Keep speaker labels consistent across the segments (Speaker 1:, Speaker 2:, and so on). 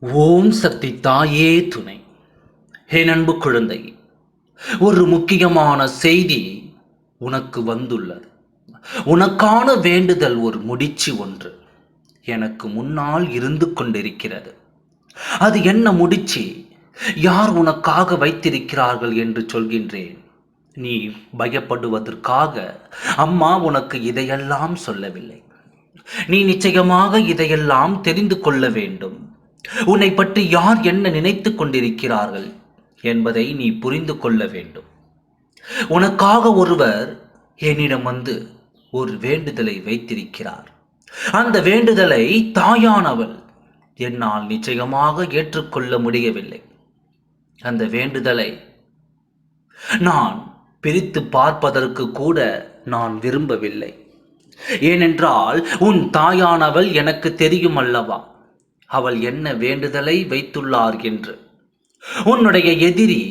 Speaker 1: ஓம் சக்தி தாயே துணை. ஹே நண்பு குழந்தை ஒரு முக்கியமான செய்தி உனக்கு வந்துள்ளது. உனக்கான வேண்டுதல் ஒரு முடிச்சு ஒன்று எனக்கு முன்னால் இருந்து கொண்டிருக்கிறது. அது என்ன முடிச்சு? யார் உனக்காக வைத்திருக்கிறார்கள் என்று சொல்கின்றேன். நீ பயப்படுவதற்காக அம்மா உனக்கு இதையெல்லாம் சொல்லவில்லை. நீ நிச்சயமாக இதையெல்லாம் தெரிந்து கொள்ள வேண்டும். உன்னை பற்றி யார் என்ன நினைத்துக் கொண்டிருக்கிறார்கள் என்பதை நீ புரிந்து கொள்ள வேண்டும். உனக்காக ஒருவர் என்னிடம் வந்து ஒரு வேண்டுதலை வைத்திருக்கிறார். அந்த வேண்டுதலை தாயானவள் என்னால் நிச்சயமாக ஏற்றுக்கொள்ள முடியவில்லை. அந்த வேண்டுதலை நான் பிரித்து பார்ப்பதற்கு கூட நான் விரும்பவில்லை. ஏனென்றால் உன் தாயானவள் எனக்கு தெரியும் அல்லவா? அவள் என்ன வேண்டுதலை வைத்துள்ளார் என்று. உன்னுடைய எதிரி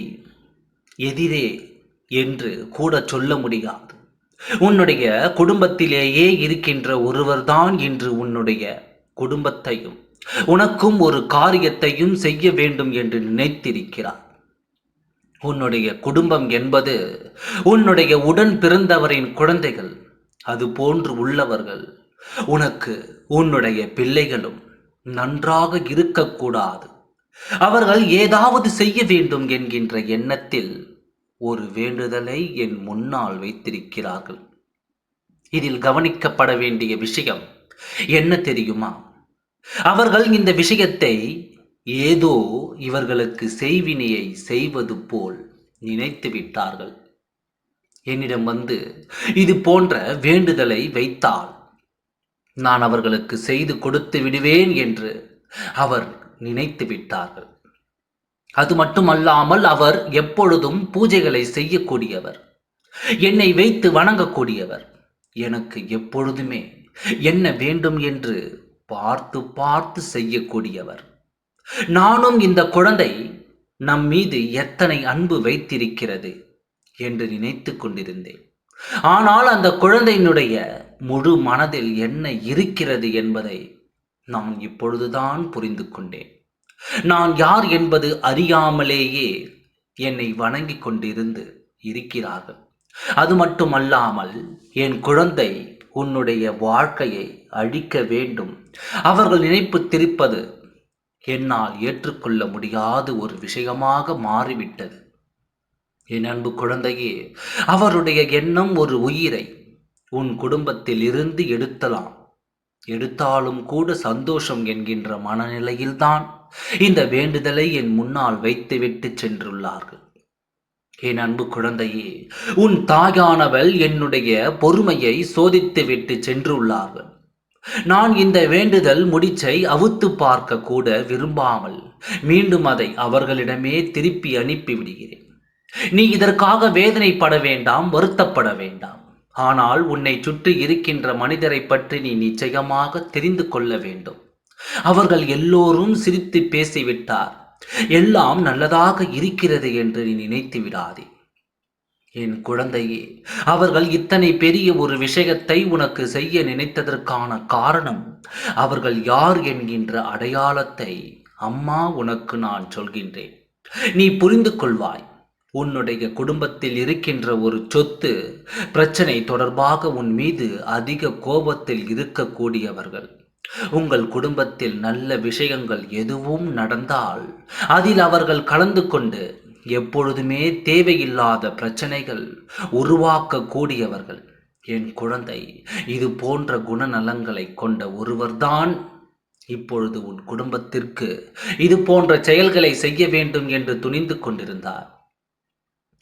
Speaker 1: எதிரே என்று கூட சொல்ல முடியாது. உன்னுடைய குடும்பத்திலேயே இருக்கின்ற ஒருவர்தான் இன்று உன்னுடைய குடும்பத்தையும் உனக்கும் ஒரு காரியத்தையும் செய்ய வேண்டும் என்று நினைத்திருக்கிறார். உன்னுடைய குடும்பம் என்பது உன்னுடைய உடன் பிறந்தவரின் குழந்தைகள் அது போன்று உள்ளவர்கள் உனக்கு உன்னுடைய பிள்ளைகளும் நன்றாக இருக்கக்கூடாது. அவர்கள் ஏதாவது செய்ய வேண்டும் என்கின்ற எண்ணத்தில் ஒரு வேண்டுதலை என் முன்னால் வைத்திருக்கிறார்கள். இதில் கவனிக்கப்பட வேண்டிய விஷயம் என்ன தெரியுமா? அவர்கள் இந்த விஷயத்தை ஏதோ இவர்களுக்கு செய்வினையை செய்வது போல் நினைத்து விட்டார்கள். என்னிடம் வந்து இது போன்ற வேண்டுதலை வைத்தால் நான் அவர்களுக்கு செய்து கொடுத்து விடுவேன் என்று அவர் நினைத்து விட்டார்கள். அது மட்டுமல்லாமல் அவர் எப்பொழுதும் பூஜைகளை செய்யக்கூடியவர் என்னை வைத்து வணங்கக்கூடியவர். எனக்கு எப்பொழுதுமே என்ன வேண்டும் என்று பார்த்து பார்த்து செய்யக்கூடியவர். நானும் இந்த குழந்தை நம் மீது எத்தனை அன்பு வைத்திருக்கிறது என்று நினைத்து கொண்டிருந்தேன். ஆனால் அந்த குழந்தையினுடைய முழு மனதில் என்ன இருக்கிறது என்பதை நான் இப்பொழுதுதான் புரிந்து கொண்டேன். நான் யார் என்பது அறியாமலேயே என்னை வணங்கி கொண்டிருந்து இருக்கிறார்கள். அது மட்டுமல்லாமல் என் குழந்தை உன்னுடைய வாழ்க்கையை அழிக்க வேண்டும். அவர்கள் நினைப்பு திருப்பது என்னால் ஏற்றுக்கொள்ள முடியாத ஒரு விஷயமாக மாறிவிட்டது. என் அன்பு குழந்தையே அவருடைய எண்ணம் ஒரு உயிரை உன் குடும்பத்தில் இருந்து எடுத்தலாம். எடுத்தாலும் கூட சந்தோஷம் என்கின்ற மனநிலையில்தான் இந்த வேண்டுதலை என் முன்னால் வைத்துவிட்டு சென்றுள்ளார்கள். என் அன்பு குழந்தையே உன் தாயானவள் என்னுடைய பொறுமையை சோதித்துவிட்டு சென்றுள்ளார்கள். நான் இந்த வேண்டுதல் முடிச்சை அவுத்து பார்க்க கூட விரும்பாமல் மீண்டும் அதை அவர்களிடமே திருப்பி அனுப்பி விடுகிறேன் நீ இதற்காக வேதனைப்பட வேண்டாம் வருத்தப்பட வேண்டாம். ஆனால் உன்னை சுற்றி இருக்கின்ற மனிதரை பற்றி நீ நிச்சயமாக தெரிந்து கொள்ள வேண்டும். அவர்கள் எல்லோரும் சிரித்து பேசிவிட்டார். எல்லாம் நல்லதாக இருக்கிறது என்று நீ நினைத்து விடாதே. என் குழந்தையே அவர்கள் இத்தனை பெரிய ஒரு விஷயத்தை உனக்கு செய்ய நினைத்ததற்கான காரணம் அவர்கள் யார் என்கின்ற அடையாளத்தை அம்மா உனக்கு நான் சொல்கின்றேன். நீ புரிந்து கொள்வாய். உன்னுடைய குடும்பத்தில் இருக்கின்ற ஒரு சொத்து பிரச்சனை தொடர்பாக உன் மீது அதிக கோபத்தில் இருக்கக்கூடியவர்கள். உங்கள் குடும்பத்தில் நல்ல விஷயங்கள் எதுவும் நடந்தால் அதில் அவர்கள் கலந்து கொண்டு எப்பொழுதுமே தேவையில்லாத பிரச்சனைகள் உருவாக்கக்கூடியவர்கள். என் குழந்தை இது போன்ற குணநலங்களை கொண்ட ஒருவர்தான் இப்பொழுது உன் குடும்பத்திற்கு இது போன்ற செயல்களை செய்ய வேண்டும் என்று துணிந்து கொண்டிருந்தார்.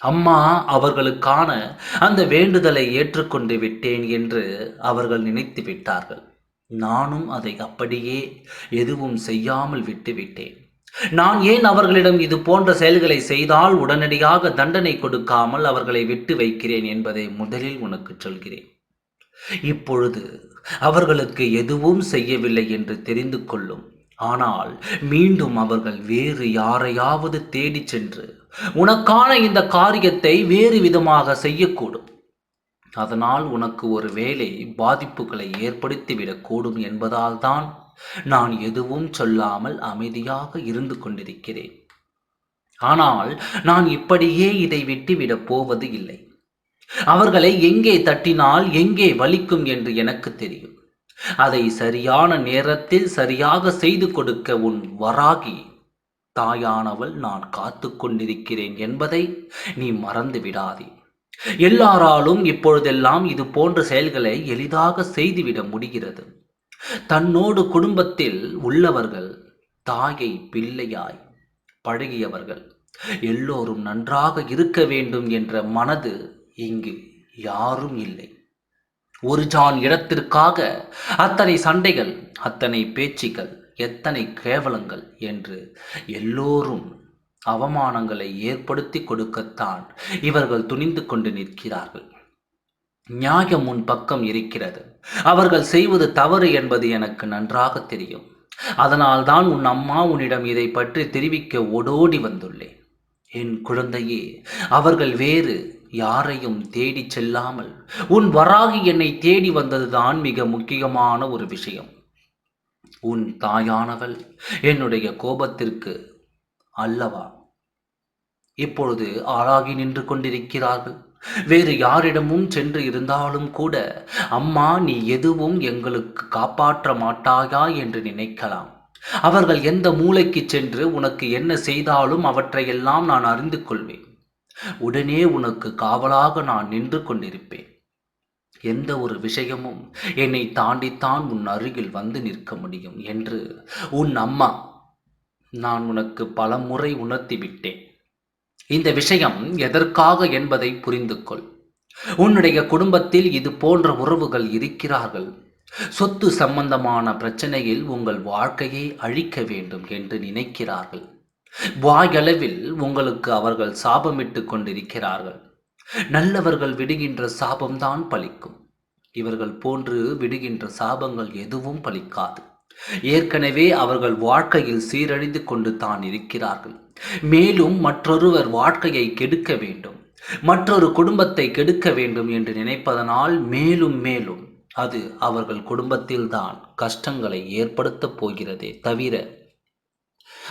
Speaker 1: அம்மா அவர்களுக்கான அந்த வேண்டுதலை ஏற்றுக்கொண்டு விட்டேன் என்று அவர்கள் நினைத்து விட்டார்கள். நானும் அதை அப்படியே எதுவும் செய்யாமல் விட்டுவிட்டேன் நான் ஏன் அவர்களிடம் இது போன்ற செயல்களை செய்தால் உடனடியாக தண்டனை கொடுக்காமல் அவர்களை விட்டு வைக்கிறேன் என்பதை முதலில் உனக்கு சொல்கிறேன். இப்பொழுது அவர்களுக்கு எதுவும் செய்யவில்லை என்று தெரிந்து கொள்ளும் ஆனால் மீண்டும் அவர்கள் வேறு யாரையாவது தேடிச் சென்று உனக்கான இந்த காரியத்தை வேறு விதமாக செய்யக்கூடும். அதனால் உனக்கு ஒரு வேலை பாதிப்புகளை ஏற்படுத்திவிடக்கூடும் என்பதால் தான் நான் எதுவும் சொல்லாமல் அமைதியாக இருந்து கொண்டிருக்கிறேன். ஆனால் நான் இப்படியே இதை விட்டுவிடப் போவது இல்லை. அவர்களை எங்கே தட்டினால் எங்கே வலிக்கும் என்று எனக்கு தெரியும். அதை சரியான நேரத்தில் சரியாக செய்து கொடுக்க உன் வராகி. தாயானவள் நான் காத்து கொண்டிருக்கிறேன் என்பதை நீ மறந்து விடாதே. எல்லாராலும் இப்பொழுதெல்லாம் இது போன்ற செயல்களை எளிதாக செய்துவிட முடிகிறது. தன்னோடு குடும்பத்தில் உள்ளவர்கள் தாயை பிள்ளையாய் பழகியவர்கள் எல்லோரும் நன்றாக இருக்க வேண்டும் என்ற மனது இங்கு யாரும் இல்லை. ஒரு ஜான் இடத்திற்காக அத்தனை சண்டைகள் அத்தனை பேச்சுகள் எத்தனை கேவலங்கள் என்று எல்லோரும் அவமானங்களை ஏற்படுத்தி கொடுக்கத்தான் இவர்கள் துணிந்து கொண்டு நிற்கிறார்கள். நியாயம் உன் பக்கம் இருக்கிறது. அவர்கள் செய்வது தவறு என்பது எனக்கு நன்றாக தெரியும். அதனால்தான் உன் அம்மா உன்னிடம் இதை பற்றி தெரிவிக்க ஓடோடி வந்துள்ளேன். என் குழந்தையே அவர்கள் வேறு யாரையும் தேடி செல்லாமல் உன் வராகி என்னை தேடி வந்ததுதான் மிக முக்கியமான ஒரு விஷயம். உன் தாயானவள் என்னுடைய கோபத்திற்கு அல்லவா? இப்பொழுது ஆளாகி நின்று கொண்டிருக்கிறார்கள். வேறு யாரிடமும் சென்று இருந்தாலும் கூட அம்மா நீ எதுவும் எங்களுக்கு காப்பாற்ற மாட்டாயா என்று நினைக்கலாம். அவர்கள் எந்த மூளைக்கு சென்று உனக்கு என்ன செய்தாலும் அவற்றையெல்லாம் நான் அறிந்து கொள்வேன். உடனே உனக்கு காவலாக நான் நின்று கொண்டிருப்பேன். எந்த ஒரு விஷயமும் என்னை தாண்டித்தான் உன் அருகில் வந்து நிற்க முடியும் என்று உன் அம்மா நான் உனக்கு பல முறை உணர்த்திவிட்டேன். இந்த விஷயம் எதற்காக என்பதை புரிந்து கொள் உன்னுடைய குடும்பத்தில் இது போன்ற உறவுகள் இருக்கிறார்கள். சொத்து சம்பந்தமான பிரச்சனையில் உங்கள் வாழ்க்கையை அழிக்க வேண்டும் என்று நினைக்கிறார்கள். வாயளவில் உங்களுக்கு அவர்கள் சாபமிட்டு கொண்டிருக்கிறார்கள். நல்லவர்கள் விடுகின்ற சாபம்தான் பலிக்கும். இவர்கள் போன்று விடுகின்ற சாபங்கள் எதுவும் பலிக்காது. ஏற்கனவே அவர்கள் வாழ்க்கையில் சீரழிந்து கொண்டு தான் இருக்கிறார்கள். மேலும் மற்றொருவர் வாழ்க்கையை கெடுக்க வேண்டும். மற்றொரு குடும்பத்தை கெடுக்க வேண்டும் என்று நினைப்பதனால் மேலும் மேலும் அது அவர்கள் குடும்பத்தில்தான் கஷ்டங்களை ஏற்படுத்தப் போகிறதே தவிர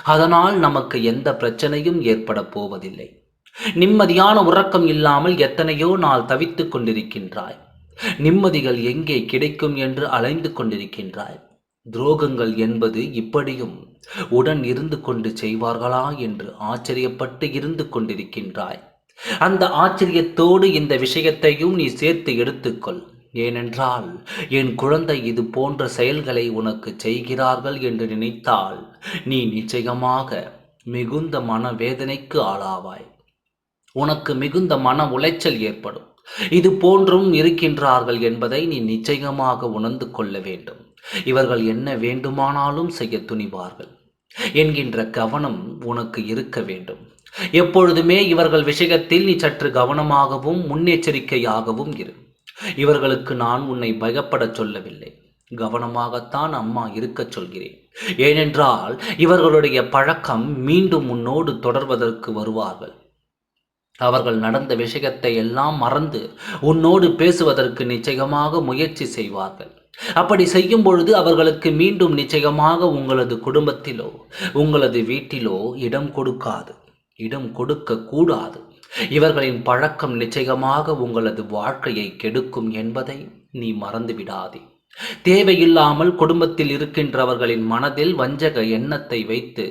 Speaker 1: அதனால் நமக்கு எந்த பிரச்சனையும் ஏற்பட போவதில்லை. நிம்மதியான உறக்கம் இல்லாமல் எத்தனையோ நாள் தவித்துக் கொண்டிருக்கின்றாய். நிம்மதிகள் எங்கே கிடைக்கும் என்று அலைந்து கொண்டிருக்கின்றாய். துரோகங்கள் என்பது இப்படியும் உடன் இருந்து கொண்டு செய்வார்களா என்று ஆச்சரியப்பட்டு இருந்து கொண்டிருக்கின்றாய். அந்த ஆச்சரியத்தோடு இந்த விஷயத்தையும் நீ சேர்த்து எடுத்துக்கொள். ஏனென்றால் என் குழந்தை இது போன்ற செயல்களை உனக்கு செய்கிறார்கள் என்று நினைத்தால் நீ நிச்சயமாக மிகுந்த மனவேதனைக்கு ஆளாவாய். உனக்கு மிகுந்த மன உளைச்சல் ஏற்படும். இது போன்றும் இருக்கின்றார்கள் என்பதை நீ நிச்சயமாக உணர்ந்து கொள்ள வேண்டும். இவர்கள் என்ன வேண்டுமானாலும் செய்ய துணிவார்கள். என்கின்ற கவனம் உனக்கு இருக்க வேண்டும். எப்பொழுதுமே இவர்கள் விஷயத்தில் நீ சற்று கவனமாகவும் முன்னெச்சரிக்கையாகவும் இரு. இவர்களுக்கு நான் உன்னை பயப்படச் சொல்லவில்லை. கவனமாகத்தான் அம்மா இருக்கச் சொல்கிறேன். ஏனென்றால் இவர்களுடைய பழக்கம் மீண்டும் உன்னோடு தொடர்வதற்கு வருவார்கள். அவர்கள் நடந்த விஷயத்தை எல்லாம் மறந்து உன்னோடு பேசுவதற்கு நிச்சயமாக முயற்சி செய்வார்கள். அப்படி செய்யும் பொழுது அவர்களுக்கு மீண்டும் நிச்சயமாக உங்களது குடும்பத்திலோ உங்களது வீட்டிலோ இடம் கொடுக்காது. இடம் கொடுக்க கூடாது. இவர்களின் பழக்கம் நிச்சயமாக உங்களது வாழ்க்கையை கெடுக்கும் என்பதை நீ மறந்து விடாதே தேவையில்லாமல் குடும்பத்தில் இருக்கின்றவர்களின் மனதில் வஞ்சக எண்ணத்தை வைத்து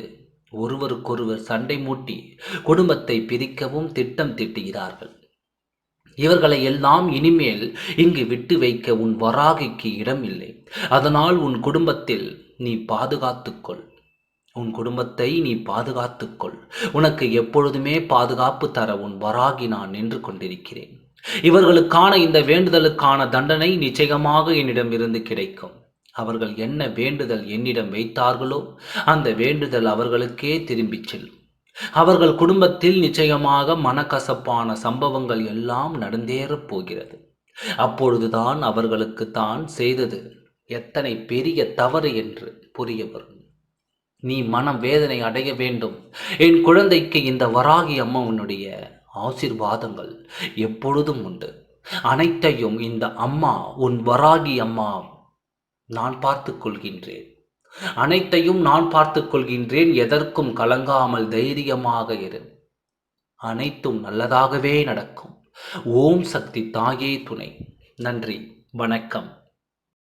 Speaker 1: ஒருவருக்கொருவர் சண்டை மூட்டி குடும்பத்தை பிரிக்கவும் திட்டம் திட்டுகிறார்கள். இவர்களை எல்லாம் இனிமேல் இங்கு விட்டு வைக்க உன் வராகிக்கு இடம் இல்லை அதனால் உன் குடும்பத்தில் நீ பாதுகாத்துக்கொள். உன் குடும்பத்தை நீ பாதுகாத்துக்கொள். உனக்கு எப்பொழுதுமே பாதுகாப்பு தர உன் வராகி நான் நின்று கொண்டிருக்கிறேன். இவர்களுக்கான இந்த வேண்டுதலுக்கான தண்டனை நிச்சயமாக என்னிடம் இருந்து கிடைக்கும். அவர்கள் என்ன வேண்டுதல் என்னிடம் வைத்தார்களோ அந்த வேண்டுதல் அவர்களுக்கே திரும்பிச் செல்லும். அவர்கள் குடும்பத்தில் நிச்சயமாக மனக்கசப்பான சம்பவங்கள் எல்லாம் நடந்தேறப் போகிறது. அப்பொழுதுதான் அவர்களுக்கு தான் செய்தது எத்தனை பெரிய தவறு என்று புரிய வரும் நீ மனம் வேதனை அடைய வேண்டும். என் குழந்தைக்கு இந்த வராகி அம்மாவனுடைய ஆசிர்வாதங்கள் எப்பொழுதும் உண்டு. அனைத்தையும் இந்த அம்மா உன் வராகி அம்மா நான் பார்த்து கொள்கின்றேன். அனைத்தையும் நான் பார்த்து கொள்கின்றேன் எதற்கும் கலங்காமல் தைரியமாக இரு. அனைத்தும் நல்லதாகவே நடக்கும். ஓம் சக்தி தாயே துணை. நன்றி வணக்கம்.